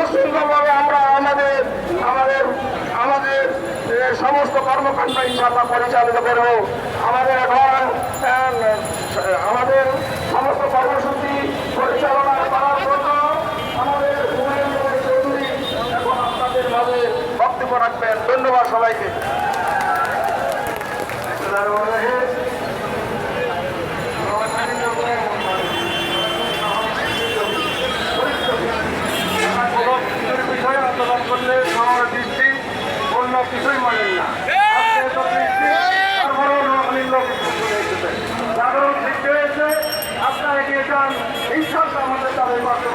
আমরা আমাদের আমাদের আমাদের সমস্ত কর্মকাণ্ড ইনশাল্লাহ পরিচালিত করব। আমাদের এখন আমাদের সমস্ত কর্মসূচি পরিচালনা করার জন্য আমাদের চৌধুরী এখন আপনাদের মাঝে বক্তব্য রাখবেন। ধন্যবাদ সবাইকে। কিছুই মানেন না। জাগরণ ঠিক পেয়েছে আপনারা এগিয়ে যান ঈশ্বর আমাদের তাদের বাস্তব